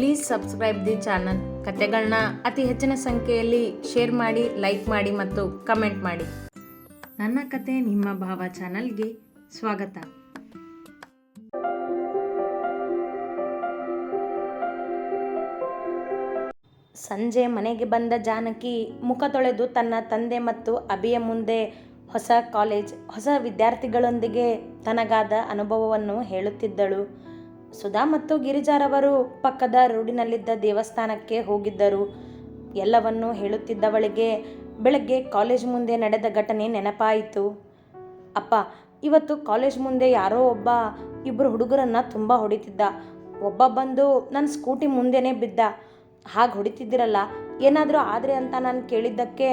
Please subscribe the channel ಕತೆಗಳನ್ನ ಅತಿ ಹೆಚ್ಚಿನ ಸಂಖ್ಯೆಯಲ್ಲಿ ಶೇರ್ ಮಾಡಿ ಲೈಕ್ ಮಾಡಿ ಮತ್ತು ಕಮೆಂಟ್ ಮಾಡಿ. ನನ್ನ ಕತೆ ನಿಮ್ಮ ಭಾವ ಚಾನಲ್ಗೆ ಸ್ವಾಗತ. ಸಂಜೆ ಮನೆಗೆ ಬಂದ ಜಾನಕಿ ಮುಖ ತೊಳೆದು ತನ್ನ ತಂದೆ ಮತ್ತು ಅಭಿಯ ಮುಂದೆ ಹೊಸ ಕಾಲೇಜ್ ಹೊಸ ವಿದ್ಯಾರ್ಥಿಗಳೊಂದಿಗೆ ತನಗಾದ ಅನುಭವವನ್ನು ಹೇಳುತ್ತಿದ್ದಳು. ಸುಧಾ ಮತ್ತು ಗಿರಿಜಾರವರು ಪಕ್ಕದ ರೋಡಿನಲ್ಲಿದ್ದ ದೇವಸ್ಥಾನಕ್ಕೆ ಹೋಗಿದ್ದರು. ಎಲ್ಲವನ್ನೂ ಹೇಳುತ್ತಿದ್ದವಳಿಗೆ ಬೆಳಗ್ಗೆ ಕಾಲೇಜ್ ಮುಂದೆ ನಡೆದ ಘಟನೆ ನೆನಪಾಯಿತು. ಅಪ್ಪ, ಇವತ್ತು ಕಾಲೇಜ್ ಮುಂದೆ ಯಾರೋ ಒಬ್ಬ ಇಬ್ಬರು ಹುಡುಗರನ್ನ ತುಂಬ ಹೊಡಿತಿದ್ದ. ಒಬ್ಬ ಬಂದು ನನ್ನ ಸ್ಕೂಟಿ ಮುಂದೆನೇ ಬಿದ್ದ. ಹಾಗೆ ಹೊಡಿತಿದ್ದಿರಲ್ಲ, ಏನಾದರೂ ಆದರೆ ಅಂತ ನಾನು ಕೇಳಿದ್ದಕ್ಕೆ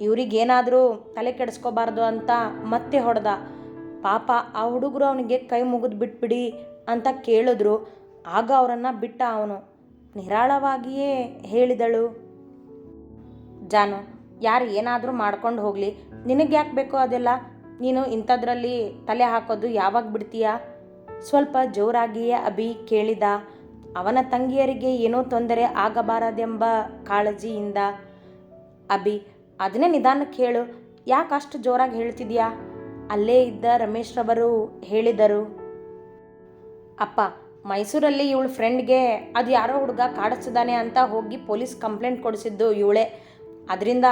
ಇವರಿಗೇನಾದರೂ ತಲೆ ಕೆಡಿಸ್ಕೋಬಾರ್ದು ಅಂತ ಮತ್ತೆ ಹೊಡೆದ. ಪಾಪ ಆ ಹುಡುಗರು ಅವನಿಗೆ ಕೈ ಮುಗಿದು ಬಿಟ್ಬಿಡಿ ಅಂತ ಕೇಳಿದ್ರು. ಆಗ ಅವರನ್ನು ಬಿಟ್ಟ ಅವನು. ನಿರಾಳವಾಗಿಯೇ ಹೇಳಿದಳು. ಜಾನು, ಯಾರು ಏನಾದರೂ ಮಾಡ್ಕೊಂಡು ಹೋಗಲಿ. ನಿನಗೆ ಯಾಕೆ ಬೇಕೋ ಅದೆಲ್ಲ? ನೀನು ಇಂಥದ್ರಲ್ಲಿ ತಲೆ ಹಾಕೋದು ಯಾವಾಗ ಬಿಡ್ತೀಯಾ? ಸ್ವಲ್ಪ ಜೋರಾಗಿಯೇ ಅಭಿ ಕೇಳಿದ. ಅವನ ತಂಗಿಯರಿಗೆ ಏನೋ ತೊಂದರೆ ಆಗಬಾರದೆಂಬ ಕಾಳಜಿಯಿಂದ. ಅಭಿ, ಅದನ್ನೇ ನಿಧಾನಕ್ಕೆ ಹೇಳು ಯಾಕೆ ಅಷ್ಟು ಜೋರಾಗಿ ಹೇಳ್ತಿದ್ಯಾ? ಅಲ್ಲೇ ಇದ್ದ ರಮೇಶ್ರವರು ಹೇಳಿದರು. ಅಪ್ಪ, ಮೈಸೂರಲ್ಲಿ ಇವಳ ಫ್ರೆಂಡ್ಗೆ ಅದು ಯಾರೋ ಹುಡುಗ ಕಾಡಿಸ್ತಿದ್ದಾನೆ ಅಂತ ಹೋಗಿ ಪೊಲೀಸ್ ಕಂಪ್ಲೇಂಟ್ ಕೊಡಿಸಿದ್ದು ಇವಳೇ. ಅದರಿಂದ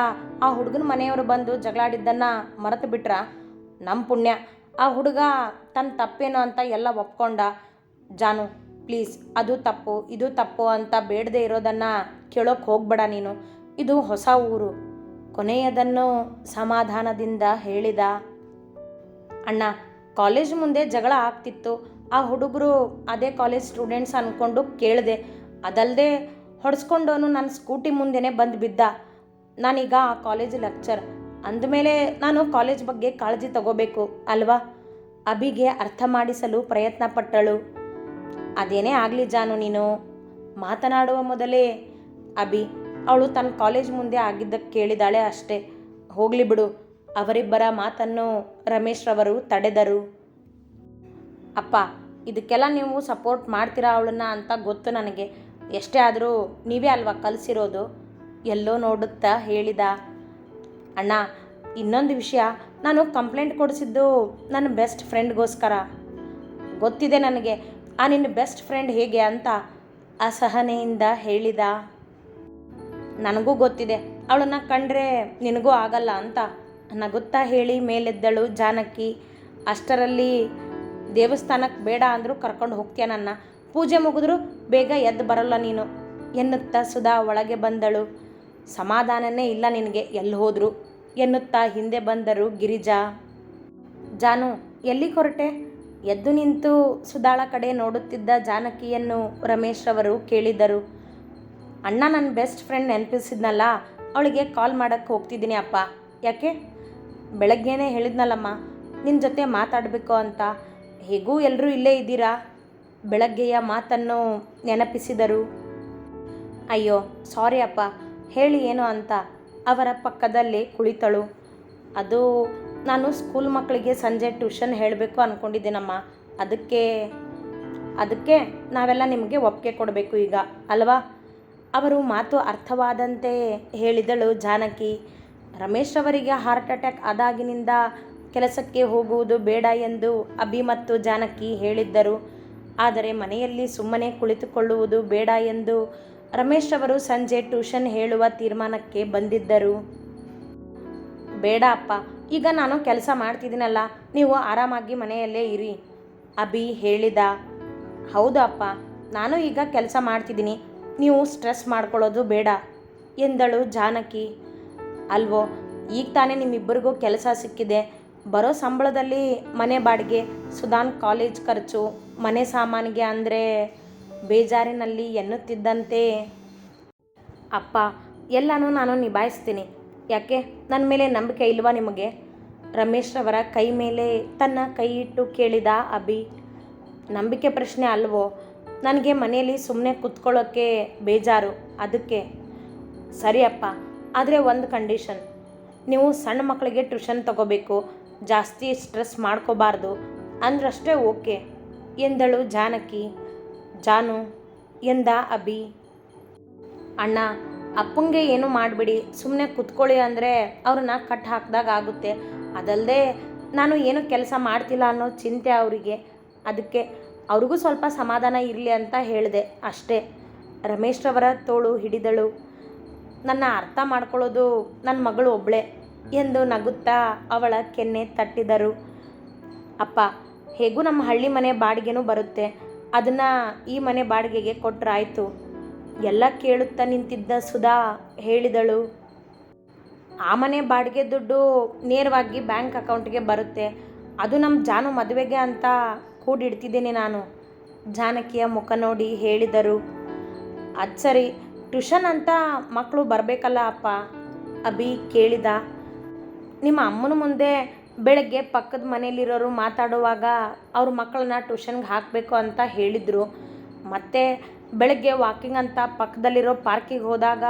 ಆ ಹುಡುಗನ ಮನೆಯವರು ಬಂದು ಜಗಳಾಡಿದ್ದನ್ನು ಮರೆತು ಬಿಟ್ರ? ನಮ್ಮ ಪುಣ್ಯ. ಆ ಹುಡುಗ ತನ್ನ ತಪ್ಪೇನೋ ಅಂತ ಎಲ್ಲ ಒಪ್ಕೊಂಡ. ಜಾನು ಪ್ಲೀಸ್ ಅದು ತಪ್ಪು, ಇದು ತಪ್ಪು ಅಂತ ಬೇಡದೆ ಇರೋದನ್ನು ಕೇಳೋಕೆ ಹೋಗ್ಬೇಡ ನೀನು. ಇದು ಹೊಸ ಊರು. ಕೊನೆಯದನ್ನು ಸಮಾಧಾನದಿಂದ ಹೇಳಿದ. ಅಣ್ಣ ಕಾಲೇಜ್ ಮುಂದೆ ಜಗಳ ಆಗ್ತಿತ್ತು. ಆ ಹುಡುಗರು ಅದೇ ಕಾಲೇಜ್ ಸ್ಟೂಡೆಂಟ್ಸ್ ಅಂದ್ಕೊಂಡು ಕೇಳಿದೆ ಅದಲ್ಲದೆ ಹೊಡೆಸ್ಕೊಂಡವನು ನನ್ನ ಸ್ಕೂಟಿ ಮುಂದೆನೇ ಬಂದು ಬಿದ್ದ. ನಾನೀಗ ಆ ಕಾಲೇಜ್ ಲೆಕ್ಚರ್ ಅಂದಮೇಲೆ ನಾನು ಕಾಲೇಜ್ ಬಗ್ಗೆ ಕಾಳಜಿ ತಗೋಬೇಕು, ಅಲ್ವಾ? ಅಭಿಗೆ ಅರ್ಥ ಮಾಡಿಸಲು ಪ್ರಯತ್ನ ಪಟ್ಟಳು. ಅದೇನೇ ಆಗಲಿ ಜಾನು ನೀನು. ಮಾತನಾಡುವ ಮೊದಲೇ ಅಭಿ, ಅವಳು ತನ್ನ ಕಾಲೇಜ್ ಮುಂದೆ ಆಗಿದ್ದಕ್ಕೆ ಕೇಳಿದಾಳೆ ಅಷ್ಟೇ. ಹೋಗಲಿ ಬಿಡು, ಅವರಿಬ್ಬರ ಮಾತನ್ನು ರಮೇಶ್ ರವರು ತಡೆದರು. ಅಪ್ಪ, ಇದಕ್ಕೆಲ್ಲ ನೀವು ಸಪೋರ್ಟ್ ಮಾಡ್ತೀರಾ ಅವಳನ್ನ ಅಂತ ಗೊತ್ತು ನನಗೆ. ಎಷ್ಟೇ ಆದರೂ ನೀವೇ ಅಲ್ವಾ ಕಲಿಸಿರೋದು? ಎಲ್ಲೋ ನೋಡುತ್ತಾ ಹೇಳಿದ. ಅಣ್ಣ, ಇನ್ನೊಂದು ವಿಷಯ. ನಾನು ಕಂಪ್ಲೇಂಟ್ ಕೊಡಿಸಿದ್ದು ನನ್ನ ಬೆಸ್ಟ್ ಫ್ರೆಂಡ್ಗೋಸ್ಕರ ಗೊತ್ತಿದೆ ನನಗೆ. ಆ ನಿನ್ನ ಬೆಸ್ಟ್ ಫ್ರೆಂಡ್ ಹೇಗೆ ಅಂತ ಅಸಹನೆಯಿಂದ ಹೇಳಿದ. ನನಗೂ ಗೊತ್ತಿದೆ. ಅವಳನ್ನ ಕಂಡ್ರೆ ನಿನಗೂ ಆಗಲ್ಲ ಅಂತ ನಗುತ್ತಾ ಹೇಳಿ ಮೇಲೆದ್ದಳು ಜಾನಕಿ. ಅಷ್ಟರಲ್ಲಿ ದೇವಸ್ಥಾನಕ್ಕೆ ಬೇಡ ಅಂದರೂ ಕರ್ಕೊಂಡು ಹೋಗ್ತೀಯ ನನ್ನ? ಪೂಜೆ ಮುಗಿದ್ರು ಬೇಗ ಎದ್ದು ಬರಲ್ಲ ನೀನು. ಎನ್ನುತ್ತಾ ಸುಧಾ ಒಳಗೆ ಬಂದಳು. ಸಮಾಧಾನನೇ ಇಲ್ಲ ನಿನಗೆ ಎಲ್ಲಿ ಹೋದರು? ಎನ್ನುತ್ತಾ ಹಿಂದೆ ಬಂದರು ಗಿರಿಜಾ. ಜಾನು, ಎಲ್ಲಿ ಹೊರಟೆ ಎದ್ದು ನಿಂತು ಸುಧಾಳ ಕಡೆ ನೋಡುತ್ತಿದ್ದ ಜಾನಕಿಯನ್ನು ರಮೇಶ್ ರವರು ಕೇಳಿದರು. ಅಣ್ಣ ನನ್ನ ಬೆಸ್ಟ್ ಫ್ರೆಂಡ್ ನೆನಪಿಸಿದ್ನಲ್ಲ, ಅವಳಿಗೆ ಕಾಲ್ ಮಾಡೋಕ್ಕೆ ಹೋಗ್ತಿದ್ದೀನಿ ಅಪ್ಪ. ಯಾಕೆ? ಬೆಳಗ್ಗೆನೇ ಹೇಳಿದ್ನಲ್ಲಮ್ಮ ನಿನ್ನ ಜೊತೆ ಮಾತಾಡಬೇಕು ಅಂತ. ಹೇಗೂ ಎಲ್ಲರೂ ಇಲ್ಲೇ ಇದ್ದೀರಾ? ಬೆಳಗ್ಗೆಯ ಮಾತನ್ನು ನೆನಪಿಸಿದರು. ಅಯ್ಯೋ, ಸಾರಿ ಅಪ್ಪ, ಹೇಳಿ ಏನು ಅಂತ. ಅವರ ಪಕ್ಕದಲ್ಲೇ ಕುಳಿತಳು. ಅದು ನಾನು ಸ್ಕೂಲ್ ಮಕ್ಕಳಿಗೆ ಸಂಜೆ ಟ್ಯೂಷನ್ ಹೇಳಬೇಕು ಅಂದ್ಕೊಂಡಿದ್ದೀನಮ್ಮ ಅದಕ್ಕೆ ಅದಕ್ಕೆ ನಾವೆಲ್ಲ ನಿಮಗೆ ಒಪ್ಪಿಗೆ ಕೊಡಬೇಕು ಈಗ, ಅಲ್ವಾ? ಅವರು ಮಾತು ಅರ್ಥವಾದಂತೆ ಹೇಳಿದಳು ಜಾನಕಿ. ರಮೇಶ್ ಅವರಿಗೆ ಹಾರ್ಟ್ ಅಟ್ಯಾಕ್ ಆದಾಗಿನಿಂದ ಕೆಲಸಕ್ಕೆ ಹೋಗುವುದು ಬೇಡ ಎಂದು ಅಭಿ ಮತ್ತು ಜಾನಕಿ ಹೇಳಿದ್ದರು. ಆದರೆ ಮನೆಯಲ್ಲಿ ಸುಮ್ಮನೆ ಕುಳಿತುಕೊಳ್ಳುವುದು ಬೇಡ ಎಂದು ರಮೇಶ್ ಅವರು ಸಂಜೆ ಟ್ಯೂಷನ್ ಹೇಳುವ ತೀರ್ಮಾನಕ್ಕೆ ಬಂದಿದ್ದರು. ಬೇಡ ಅಪ್ಪ, ಈಗ ನಾನು ಕೆಲಸ ಮಾಡ್ತಿದ್ದೀನಲ್ಲ, ನೀವು ಆರಾಮಾಗಿ ಮನೆಯಲ್ಲೇ ಇರಿ, ಅಭಿ ಹೇಳಿದ. ಹೌದು ಅಪ್ಪ, ನಾನು ಈಗ ಕೆಲಸ ಮಾಡ್ತಿದ್ದೀನಿ, ನೀವು ಸ್ಟ್ರೆಸ್ ಮಾಡ್ಕೊಳ್ಳೋದು ಬೇಡ ಎಂದಳು ಜಾನಕಿ. ಅಲ್ವೋ, ಈಗ ತಾನೇ ನಿಮ್ಮಿಬ್ಬರಿಗೂ ಕೆಲಸ ಸಿಕ್ಕಿದೆ ಬರೋ ಸಂಬಳದಲ್ಲಿ ಮನೆ ಬಾಡಿಗೆ ಸುಧಾನ್ ಕಾಲೇಜ್ ಖರ್ಚು, ಮನೆ ಸಾಮಾನಿಗೆ ಅಂದರೆ ಬೇಜಾರಿನಲ್ಲಿ ಎನ್ನುತ್ತಿದ್ದಂತೆ. ಅಪ್ಪ, ಎಲ್ಲನೂ ನಾನು ನಿಭಾಯಿಸ್ತೀನಿ. ಯಾಕೆ? ನನ್ನ ಮೇಲೆ ನಂಬಿಕೆ ಇಲ್ವಾ ನಿಮಗೆ? ರಮೇಶ್ರವರ ಕೈ ಮೇಲೆ ತನ್ನ ಕೈ ಇಟ್ಟು ಕೇಳಿದ ಅಭಿ, ನಂಬಿಕೆ ಪ್ರಶ್ನೆ ಅಲ್ವೋ? ನನಗೆ ಮನೆಯಲ್ಲಿ ಸುಮ್ಮನೆ ಕುತ್ಕೊಳ್ಳೋಕ್ಕೆ ಬೇಜಾರು. ಅದಕ್ಕೆ, ಸರಿ ಅಪ್ಪ, ಆದರೆ ಒಂದು ಕಂಡೀಷನ್ ನೀವು ಸಣ್ಣ ಮಕ್ಕಳಿಗೆ ಟ್ಯೂಷನ್ ತಗೋಬೇಕು. ಜಾಸ್ತಿ ಸ್ಟ್ರೆಸ್ ಮಾಡ್ಕೋಬಾರ್ದು. ಅಂದ್ರಷ್ಟೇ ಓಕೆ, ಎಂದಳು ಜಾನಕಿ. ಜಾನು, ಎಂದ ಅಭಿ. ಅಣ್ಣ, ಅಪ್ಪಂಗೆ ಏನು ಮಾಡಿಬಿಡಿ ಸುಮ್ಮನೆ ಕುತ್ಕೊಳ್ಳಿ ಅಂದರೆ ಅವ್ರನ್ನ ಕಟ್ ಹಾಕಿದಾಗ ಆಗುತ್ತೆ. ಅದಲ್ಲದೆ ನಾನು ಏನು ಕೆಲಸ ಮಾಡ್ತಿಲ್ಲ ಅನ್ನೋ ಚಿಂತೆ ಅವರಿಗೆ. ಅದಕ್ಕೆ ಅವ್ರಿಗೂ ಸ್ವಲ್ಪ ಸಮಾಧಾನ ಇರಲಿ ಅಂತ ಹೇಳಿದೆ ಅಷ್ಟೇ. ರಮೇಶ್ರವರ ತೋಳು ಹಿಡಿದಳು. ನನ್ನ ಅರ್ಥ ಮಾಡ್ಕೊಳ್ಳೋದು ನನ್ನ ಮಗಳು ಒಬ್ಬಳೇ ಎಂದು ನಗುತ್ತಾ ಅವಳ ಕೆನ್ನೆ ತಟ್ಟಿದರು. ಅಪ್ಪ, ಹೇಗೂ ನಮ್ಮ ಹಳ್ಳಿ ಮನೆ ಬಾಡಿಗೆನೂ ಬರುತ್ತೆ. ಅದನ್ನು ಈ ಮನೆ ಬಾಡಿಗೆಗೆ ಕೊಟ್ಟರಾಯಿತು ಎಲ್ಲ ಕೇಳುತ್ತಾ ನಿಂತಿದ್ದ ಸುಧಾ ಹೇಳಿದಳು, ಆ ಮನೆ ಬಾಡಿಗೆ ದುಡ್ಡು ನೇರವಾಗಿ ಬ್ಯಾಂಕ್ ಅಕೌಂಟ್ಗೆ ಬರುತ್ತೆ. ಅದು ನಮ್ಮ ಜಾನು ಮದುವೆಗೆ ಅಂತ ಕೂಡಿಡ್ತಿದ್ದೀನಿ ನಾನು, ಜಾನಕಿಯ ಮುಖ ನೋಡಿ ಹೇಳಿದರು. ಅದು ಸರಿ, ಟ್ಯೂಷನ್ ಅಂತ ಮಕ್ಕಳು ಬರಬೇಕಲ್ಲ ಅಪ್ಪ, ಅಭಿ ಕೇಳಿದ. ನಿಮ್ಮ ಅಮ್ಮನ ಮುಂದೆ ಬೆಳಗ್ಗೆ ಪಕ್ಕದ ಮನೇಲಿರೋರು ಮಾತಾಡುವಾಗ ಅವ್ರ ಮಕ್ಕಳನ್ನ ಟ್ಯೂಷನ್ಗೆ ಹಾಕಬೇಕು ಅಂತ ಹೇಳಿದರು. ಮತ್ತು ಬೆಳಗ್ಗೆ ವಾಕಿಂಗ್ ಅಂತ ಪಕ್ಕದಲ್ಲಿರೋ ಪಾರ್ಕಿಗೆ ಹೋದಾಗ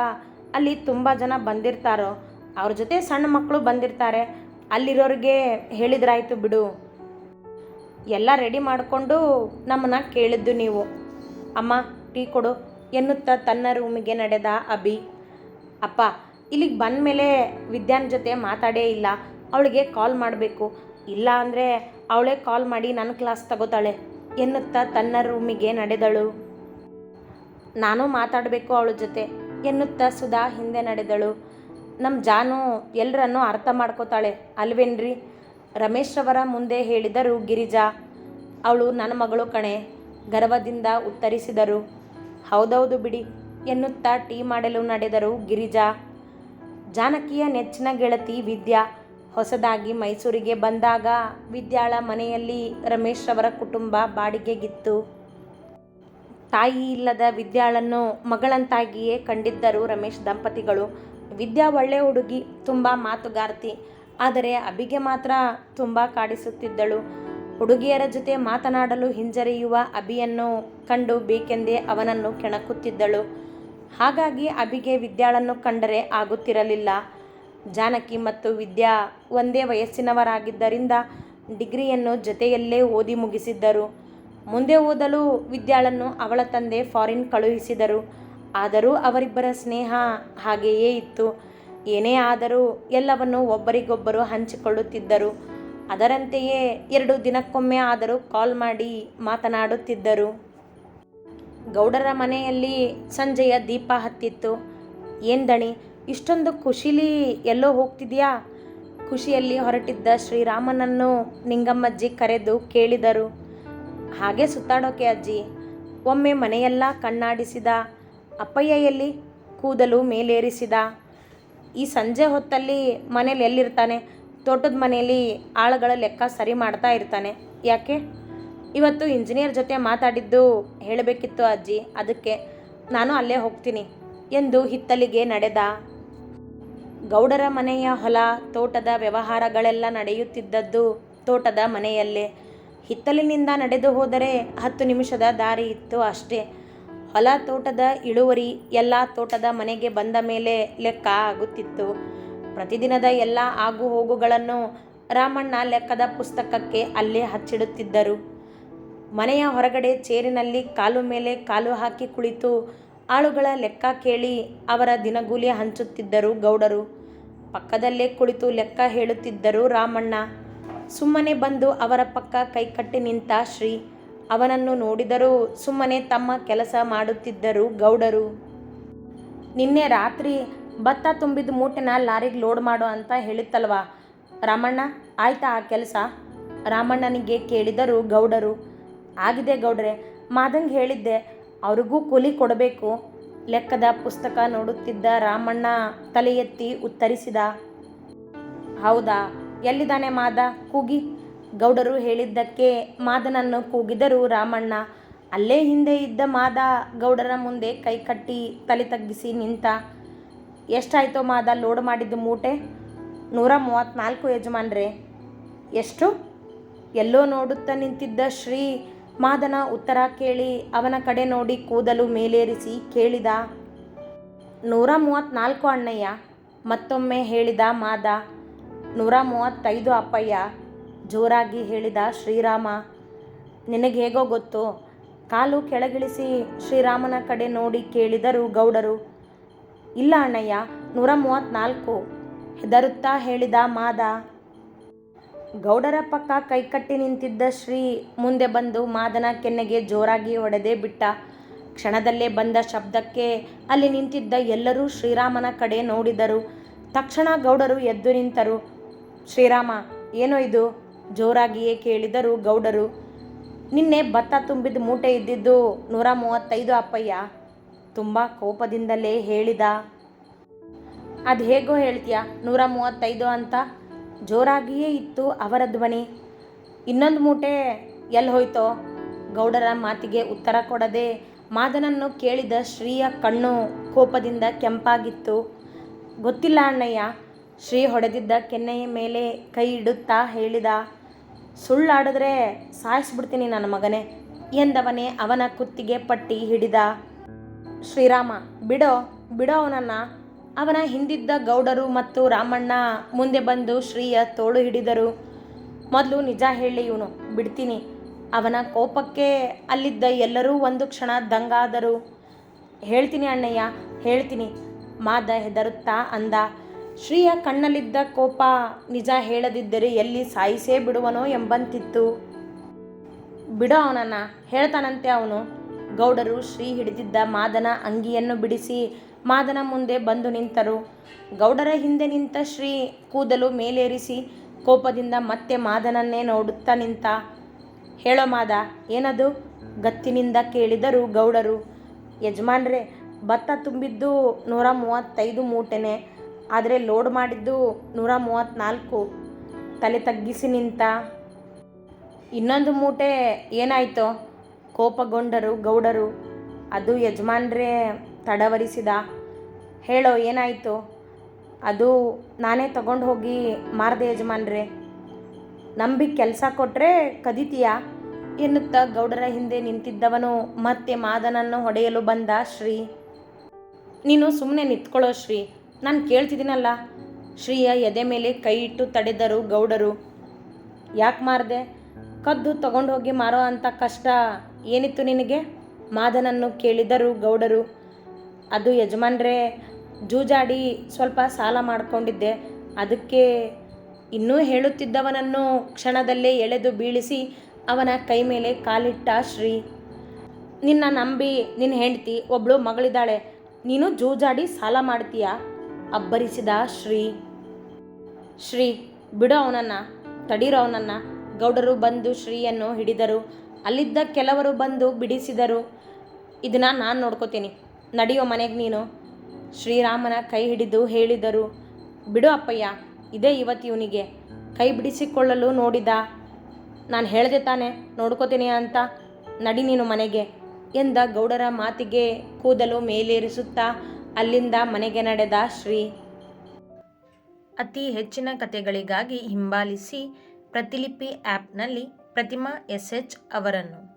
ಅಲ್ಲಿ ತುಂಬ ಜನ ಬಂದಿರ್ತಾರೋ, ಅವ್ರ ಜೊತೆ ಸಣ್ಣ ಮಕ್ಕಳು ಬಂದಿರ್ತಾರೆ. ಅಲ್ಲಿರೋರಿಗೆ ಹೇಳಿದ್ರಾಯ್ತು ಬಿಡು. ಎಲ್ಲ ರೆಡಿ ಮಾಡಿಕೊಂಡು ನಮ್ಮನ್ನ ಕೇಳಿದ್ದು ನೀವು. ಅಮ್ಮ, ಟೀ ಕೊಡು ಎನ್ನುತ್ತಾ ತನ್ನ ರೂಮಿಗೆ ನಡೆದ ಅಭಿ. ಅಪ್ಪ ಇಲ್ಲಿಗೆ ಬಂದ ಮೇಲೆ ವಿದ್ಯಾನ್ ಜೊತೆ ಮಾತಾಡೇ ಇಲ್ಲ. ಅವಳಿಗೆ ಕಾಲ್ ಮಾಡಬೇಕು. ಇಲ್ಲ ಅಂದರೆ ಅವಳೇ ಕಾಲ್ ಮಾಡಿ ನನ್ನ ಕ್ಲಾಸ್ ತಗೋತಾಳೆ ಎನ್ನುತ್ತಾ ತನ್ನ ರೂಮಿಗೆ ನಡೆದಳು. ನಾನು ಮಾತಾಡಬೇಕು ಅವಳ ಜೊತೆ ಎನ್ನುತ್ತಾ ಸುಧಾ ಹಿಂದೆ ನಡೆದಳು. ನಮ್ಮ ಜಾನು ಎಲ್ಲರನ್ನೂ ಅರ್ಥ ಮಾಡ್ಕೋತಾಳೆ. ಅಲ್ವೇನ್ರಿ? ರಮೇಶ್ರವರ ಮುಂದೆ ಹೇಳಿದರು ಗಿರಿಜಾ. ಅವಳು ನನ್ನ ಮಗಳು ಕಣೆ, ಗರ್ವದಿಂದ ಉತ್ತರಿಸಿದರು. ಹೌದೌದು ಬಿಡಿ ಎನ್ನುತ್ತಾ ಟೀ ಮಾಡಲು ನಡೆದರು ಗಿರಿಜಾ. ಜಾನಕಿಯ ನೆಚ್ಚಿನ ಗೆಳತಿ ವಿದ್ಯಾ ಹೊಸದಾಗಿ ಮೈಸೂರಿಗೆ ಬಂದಾಗ ವಿದ್ಯಾಳ ಮನೆಯಲ್ಲಿ ರಮೇಶ್ ರವರ ಕುಟುಂಬ ಬಾಡಿಗೆಗಿತ್ತು. ತಾಯಿ ಇಲ್ಲದ ವಿದ್ಯಾಳನ್ನು ಮಗಳಂತಾಗಿಯೇ ಕಂಡಿದ್ದರು ರಮೇಶ್ ದಂಪತಿಗಳು. ವಿದ್ಯಾ ಒಳ್ಳೆ ಹುಡುಗಿ, ತುಂಬ ಮಾತುಗಾರ್ತಿ. ಆದರೆ ಅಭಿಗೆ ಮಾತ್ರ ತುಂಬ ಕಾಡಿಸುತ್ತಿದ್ದಳು. ಹುಡುಗಿಯರ ಜೊತೆ ಮಾತನಾಡಲು ಹಿಂಜರಿಯುವ ಅಭಿಯನ್ನು ಕಂಡು ಬೇಕೆಂದೇ ಅವನನ್ನು ಕೆಣಕುತ್ತಿದ್ದಳು. ಹಾಗಾಗಿ ಅಭಿಗೆ ವಿದ್ಯಾಳನ್ನು ಕಂಡರೆ ಆಗುತ್ತಿರಲಿಲ್ಲ. ಜಾನಕಿ ಮತ್ತು ವಿದ್ಯಾ ಒಂದೇ ವಯಸ್ಸಿನವರಾಗಿದ್ದರಿಂದ ಡಿಗ್ರಿಯನ್ನು ಜೊತೆಯಲ್ಲೇ ಓದಿ ಮುಗಿಸಿದ್ದರು. ಮುಂದೆ ಓದಲು ವಿದ್ಯಾಳನ್ನು ಅವಳ ತಂದೆ ಫಾರಿನ್ ಕಳುಹಿಸಿದರು. ಆದರೂ ಅವರಿಬ್ಬರ ಸ್ನೇಹ ಹಾಗೆಯೇ ಇತ್ತು. ಏನೇ ಆದರೂ ಎಲ್ಲವನ್ನು ಒಬ್ಬರಿಗೊಬ್ಬರು ಹಂಚಿಕೊಳ್ಳುತ್ತಿದ್ದರು. ಅದರಂತೆಯೇ ಎರಡು ದಿನಕ್ಕೊಮ್ಮೆ ಆದರೂ ಕಾಲ್ ಮಾಡಿ ಮಾತನಾಡುತ್ತಿದ್ದರು. ಗೌಡರ ಮನೆಯಲ್ಲಿ ಸಂಜೆಯ ದೀಪ ಹತ್ತಿತ್ತು. ಏನ್ ದಣಿ, ಇಷ್ಟೊಂದು ಖುಷಿಲಿ ಎಲ್ಲೋ ಹೋಗ್ತಿದ್ಯಾ? ಖುಷಿಯಲ್ಲಿ ಹೊರಟಿದ್ದ ಶ್ರೀರಾಮನನ್ನು ನಿಂಗಮ್ಮಜ್ಜಿ ಕರೆದು ಕೇಳಿದರು. ಹಾಗೆ ಸುತ್ತಾಡೋಕೆ ಅಜ್ಜಿ, ಒಮ್ಮೆ ಮನೆಯೆಲ್ಲ ಕಣ್ಣಾಡಿಸಿದ, ಅಪ್ಪಯ್ಯ ಎಲ್ಲಿ? ಕೂದಲು ಮೇಲೇರಿಸಿದ. ಈ ಸಂಜೆ ಹೊತ್ತಲ್ಲಿ ಮನೇಲಿ ಎಲ್ಲಿರ್ತಾನೆ? ತೋಟದ ಮನೆಯಲ್ಲಿ ಆಳುಗಳ ಲೆಕ್ಕ ಸರಿ ಮಾಡ್ತಾ ಇರ್ತಾನೆ. ಯಾಕೆ? ಇವತ್ತು ಇಂಜಿನಿಯರ್ ಜೊತೆ ಮಾತಾಡಿದ್ದು ಹೇಳಬೇಕಿತ್ತು ಅಜ್ಜಿ. ಅದಕ್ಕೆ ನಾನು ಅಲ್ಲೇ ಹೋಗ್ತೀನಿ. ಎಂದು ಹಿತ್ತಲಿಗೆ ನಡೆದ ಗೌಡರ ಮನೆಯ ಹೊಲ, ತೋಟದ ವ್ಯವಹಾರಗಳೆಲ್ಲ ನಡೆಯುತ್ತಿದ್ದದ್ದು ತೋಟದ ಮನೆಯಲ್ಲೇ. ಹಿತ್ತಲಿನಿಂದ ನಡೆದು ಹೋದರೆ ಹತ್ತು ನಿಮಿಷದ ದಾರಿ ಇತ್ತು ಅಷ್ಟೇ. ಹೊಲ, ತೋಟದ ಇಳುವರಿ ಎಲ್ಲ ತೋಟದ ಮನೆಗೆ ಬಂದ ಮೇಲೆ ಲೆಕ್ಕ ಆಗುತ್ತಿತ್ತು. ಪ್ರತಿದಿನದ ಎಲ್ಲ ಆಗು ಹೋಗುಗಳನ್ನು ರಾಮಣ್ಣ ಲೆಕ್ಕದ ಪುಸ್ತಕಕ್ಕೆ ಅಲ್ಲೇ ಹಚ್ಚಿಡುತ್ತಿದ್ದರು. ಮನೆಯ ಹೊರಗಡೆ ಚೇರಿನಲ್ಲಿ ಕಾಲು ಮೇಲೆ ಕಾಲು ಹಾಕಿ ಕುಳಿತು ಆಳುಗಳ ಲೆಕ್ಕ ಕೇಳಿ ಅವರ ದಿನಗೂಲಿ ಹಂಚುತ್ತಿದ್ದರು ಗೌಡರು. ಪಕ್ಕದಲ್ಲೇ ಕುಳಿತು ಲೆಕ್ಕ ಹೇಳುತ್ತಿದ್ದರು ರಾಮಣ್ಣ. ಸುಮ್ಮನೆ ಬಂದು ಅವರ ಪಕ್ಕ ಕೈಕಟ್ಟಿ ನಿಂತ ಶ್ರೀ. ಅವನನ್ನು ನೋಡಿದರೂ ಸುಮ್ಮನೆ ತಮ್ಮ ಕೆಲಸ ಮಾಡುತ್ತಿದ್ದರು ಗೌಡರು. ನಿನ್ನೆ ರಾತ್ರಿ ಭತ್ತ ತುಂಬಿದ ಮೂಟೆನ ಲಾರಿಗೆ ಲೋಡ್ ಮಾಡು ಅಂತ ಹೇಳಿತ್ತಲ್ವಾ? ರಾಮಣ್ಣ, ಆಯ್ತಾ ಆ ಕೆಲಸ? ರಾಮಣ್ಣನಿಗೆ ಕೇಳಿದರು ಗೌಡರು. ಆಗಿದೆ ಗೌಡ್ರೆ. ಮಾದಂಗೆ ಹೇಳಿದ್ದೆ, ಅವ್ರಿಗೂ ಕೂಲಿ ಕೊಡಬೇಕು. ಲೆಕ್ಕದ ಪುಸ್ತಕ ನೋಡುತ್ತಿದ್ದ ರಾಮಣ್ಣ ತಲೆ ಎತ್ತಿ ಉತ್ತರಿಸಿದ, ಹೌದಾ? ಎಲ್ಲಿದ್ದಾನೆ ಮಾದ? ಕೂಗಿ. ಗೌಡರು ಹೇಳಿದ್ದಕ್ಕೆ ಮಾದನನ್ನು ಕೂಗಿದರು ರಾಮಣ್ಣ. ಅಲ್ಲೇ ಹಿಂದೆ ಇದ್ದ ಮಾದ? ಗೌಡರ ಮುಂದೆ ಕೈಕಟ್ಟಿ ತಲೆ ತಗ್ಗಿಸಿ ನಿಂತ, ಎಷ್ಟಾಯ್ತೋ ಮಾದ, ಲೋಡ್ ಮಾಡಿದ್ದು ಮೂಟೆ? ನೂರ ಮೂವತ್ತ್ನಾಲ್ಕು ಯಜಮಾನ್ರೆ. ಎಷ್ಟು? ಎಲ್ಲೋ ನೋಡುತ್ತಾ ನಿಂತಿದ್ದ ಶ್ರೀ ಮಾದನ ಉತ್ತರ ಕೇಳಿ ಅವನ ಕಡೆ ನೋಡಿ ಕೂದಲು ಮೇಲೇರಿಸಿ ಕೇಳಿದ, ನೂರ ಮೂವತ್ತ್ನಾಲ್ಕು ಅಣ್ಣಯ್ಯ. ಮತ್ತೊಮ್ಮೆ ಹೇಳಿದ ಮಾದ, ನೂರ ಮೂವತ್ತೈದು ಅಪ್ಪಯ್ಯ, ಜೋರಾಗಿ ಹೇಳಿದ ಶ್ರೀರಾಮ. ನಿನಗೆ ಹೇಗೋ ಗೊತ್ತು. ಕಾಲು ಕೆಳಗಿಳಿಸಿ ಶ್ರೀರಾಮನ ಕಡೆ ನೋಡಿ ಕೇಳಿದರು ಗೌಡರು. ಇಲ್ಲ ಅಣ್ಣಯ್ಯ, ನೂರ ಮೂವತ್ತ್ನಾಲ್ಕು, ಹೆದರುತ್ತಾ ಹೇಳಿದ ಮಾದ. ಗೌಡರ ಪಕ್ಕ ಕೈಕಟ್ಟಿ ನಿಂತಿದ್ದ ಶ್ರೀ ಮುಂದೆ ಬಂದು ಮಾದನ ಕೆನ್ನೆಗೆ ಜೋರಾಗಿ ಹೊಡೆದೇ ಬಿಟ್ಟ ಕ್ಷಣದಲ್ಲೇ ಬಂದ ಶಬ್ದಕ್ಕೆ ಅಲ್ಲಿ ನಿಂತಿದ್ದ ಎಲ್ಲರೂ ಶ್ರೀರಾಮನ ಕಡೆ ನೋಡಿದರು. ತಕ್ಷಣ ಗೌಡರು ಎದ್ದು ನಿಂತರು. ಶ್ರೀರಾಮ, ಏನೋ ಇದು? ಜೋರಾಗಿಯೇ ಕೇಳಿದರು ಗೌಡರು. ನಿನ್ನೆ ಭತ್ತ ತುಂಬಿದ ಮೂಟೆ ಇದ್ದಿದ್ದು ನೂರ ಮೂವತ್ತೈದು ಅಪ್ಪಯ್ಯ, ತುಂಬ ಕೋಪದಿಂದಲೇ ಹೇಳಿದ. ಅದು ಹೇಗೋ ಹೇಳ್ತೀಯ, ನೂರ ಮೂವತ್ತೈದು ಅಂತ ಜೋರಾಗಿಯೇ ಇತ್ತು ಅವರ ಧ್ವನಿ ಇನ್ನೊಂದು ಮೂಟೆ ಎಲ್ಲಿ ಹೋಯ್ತೋ? ಗೌಡರ ಮಾತಿಗೆ ಉತ್ತರ ಕೊಡದೆ ಮಾದನನ್ನು ಕೇಳಿದ ಶ್ರೀಯ ಕಣ್ಣು ಕೋಪದಿಂದ ಕೆಂಪಾಗಿತ್ತು. ಗೊತ್ತಿಲ್ಲ ಅಣ್ಣಯ್ಯ, ಶ್ರೀ ಹೊಡೆದಿದ್ದ ಕೆನ್ನೆಯ ಮೇಲೆ ಕೈ ಇಡುತ್ತಾ ಹೇಳಿದ, ಸುಳ್ಳಾಡಿದ್ರೆ ಸಾಯಿಸ್ಬಿಡ್ತೀನಿ ನನ್ನ ಮಗನೇ ಎಂದವನೇ ಅವನ ಕುತ್ತಿಗೆ ಪಟ್ಟಿ ಹಿಡಿದ. ಶ್ರೀರಾಮ, ಬಿಡೋ ಬಿಡೋ ಅವನನ್ನು. ಅವನ ಹಿಂದಿದ್ದ ಗೌಡರು ಮತ್ತು ರಾಮಣ್ಣ ಮುಂದೆ ಬಂದು ಶ್ರೀಯ ತೋಳು ಹಿಡಿದರು. ಮೊದಲು ನಿಜ ಹೇಳಿ ಇವನು, ಬಿಡ್ತೀನಿ. ಅವನ ಕೋಪಕ್ಕೆ ಅಲ್ಲಿದ್ದ ಎಲ್ಲರೂ ಒಂದು ಕ್ಷಣ ದಂಗಾದರು. ಹೇಳ್ತೀನಿ ಅಣ್ಣಯ್ಯ, ಹೇಳ್ತೀನಿ. ಮಾದ ಹೆದರುತ್ತಾ ಅಂದ. ಶ್ರೀಯ ಕಣ್ಣಲ್ಲಿದ್ದ ಕೋಪ ನಿಜ ಹೇಳದಿದ್ದರೆ ಎಲ್ಲಿ ಸಾಯಿಸೇ ಬಿಡುವನೋ ಎಂಬಂತಿತ್ತು. ಬಿಡೋ ಅವನನ್ನ, ಹೇಳ್ತಾನಂತೆ ಅವನು. ಗೌಡರು ಶ್ರೀ ಹಿಡಿದಿದ್ದ ಮಾದನ ಅಂಗಿಯನ್ನು ಬಿಡಿಸಿ ಮಾದನ ಮುಂದೆ ಬಂದು ನಿಂತರು. ಗೌಡರ ಹಿಂದೆ ನಿಂತ ಶ್ರೀ ಕೂದಲು ಮೇಲೇರಿಸಿ ಕೋಪದಿಂದ ಮತ್ತೆ ಮಾದನನ್ನೇ ನೋಡುತ್ತಾ ನಿಂತ. ಹೇಳೋ ಮಾದ, ಏನದು? ಗತ್ತಿನಿಂದ ಕೇಳಿದರು ಗೌಡರು, ಯಜಮಾನ್ರೆ, ಭತ್ತ ತುಂಬಿದ್ದು ನೂರ ಮೂವತ್ತೈದು ಮೂಟೆನೆ, ಆದರೆ ಲೋಡ್ ಮಾಡಿದ್ದು ನೂರ ಮೂವತ್ತ್ನಾಲ್ಕು ತಲೆ ತಗ್ಗಿಸಿ ನಿಂತ. ಇನ್ನೊಂದು ಮೂಟೆ ಏನಾಯಿತು? ಕೋಪಗೊಂಡರು ಗೌಡರು. ಅದು ಯಜಮಾನ್ರೇ ತಡವರಿಸಿದ. ಹೇಳೋ ಏನಾಯಿತು? ಅದು ನಾನೇ ತಗೊಂಡು ಹೋಗಿ ಮಾರದೆ ಯಜಮಾನ್ರೆ. ನಂಬಿ ಕೆಲಸ ಕೊಟ್ಟರೆ ಕದಿತೀಯಾ? ಎನ್ನುತ್ತಾ ಗೌಡರ ಹಿಂದೆ ನಿಂತಿದ್ದವನು ಮತ್ತೆ ಮಾದನನ್ನು ಹೊಡೆಯಲು ಬಂದ ಶ್ರೀ. ನೀನು ಸುಮ್ಮನೆ ನಿಂತ್ಕೊಳ್ಳೋ ಶ್ರೀ. ನಾನು ಕೇಳ್ತಿದ್ದೀನಲ್ಲ. ಶ್ರೀಯ ಎದೆ ಮೇಲೆ ಕೈ ಇಟ್ಟು ತಡೆದರು ಗೌಡರು. ಯಾಕೆ ಮಾರದೆ? ಕದ್ದು ತಗೊಂಡು ಹೋಗಿ ಮಾರೋ ಅಂಥ ಕಷ್ಟ ಏನಿತ್ತು ನಿನಗೆ? ಮಾದನನ್ನು ಕೇಳಿದರು ಗೌಡರು. ಅದು ಯಜಮಾನ್ರೇ ಜೂಜಾಡಿ ಸ್ವಲ್ಪ ಸಾಲ ಮಾಡಿಕೊಂಡಿದ್ದೆ. ಅದಕ್ಕೆ ಇನ್ನೂ ಹೇಳುತ್ತಿದ್ದವನನ್ನು ಕ್ಷಣದಲ್ಲೇ ಎಳೆದು ಬೀಳಿಸಿ ಅವನ ಕೈ ಮೇಲೆ ಕಾಲಿಟ್ಟ ಶ್ರೀ, ನಿನ್ನ ನಂಬಿ ನಿನ್ನ ಹೆಂಡತಿ ಒಬ್ಳು ಮಗಳಿದ್ದಾಳೆ, ನೀನು ಜೂಜಾಡಿ ಸಾಲ ಮಾಡ್ತೀಯಾ? ಅಬ್ಬರಿಸಿದ ಶ್ರೀ ಶ್ರೀ, ಬಿಡು ಅವನನ್ನು, ತಡೀರೋ ಅವನನ್ನು. ಗೌಡರು ಬಂದು ಶ್ರೀಯನ್ನು ಹಿಡಿದರು. ಅಲ್ಲಿದ್ದ ಕೆಲವರು ಬಂದು ಬಿಡಿಸಿದರು. ಇದನ್ನ ನಾನು ನೋಡ್ಕೋತೀನಿ. ನಡೆಯೋ ಮನೆಗೆ ನೀನು? ಶ್ರೀರಾಮನ ಕೈ ಹಿಡಿದು ಹೇಳಿದರು. ಬಿಡು ಅಪ್ಪಯ್ಯ, ಇದೇ ಇವತ್ತು ಇವನಿಗೆ. ಕೈ ಬಿಡಿಸಿಕೊಳ್ಳಲು ನೋಡಿದ. ನಾನು ಹೇಳಿದೆ ತಾನೆ, ನೋಡ್ಕೋತೀನಿ ಅಂತ. ನಡಿ ನೀನು ಮನೆಗೆ ಎಂದ ಗೌಡರ ಮಾತಿಗೆ ಕೂದಲು ಮೇಲೇರಿಸುತ್ತಾ ಅಲ್ಲಿಂದ ಮನೆಗೆ ನಡೆದ ಶ್ರೀ. ಅತಿ ಹೆಚ್ಚಿನ ಕಥೆಗಳಿಗಾಗಿ ಹಿಂಬಾಲಿಸಿ ಪ್ರತಿಲಿಪಿ ಆ್ಯಪ್ನಲ್ಲಿ ಪ್ರತಿಮಾ ಎಸ್ ಎಚ್ ಅವರನ್ನು.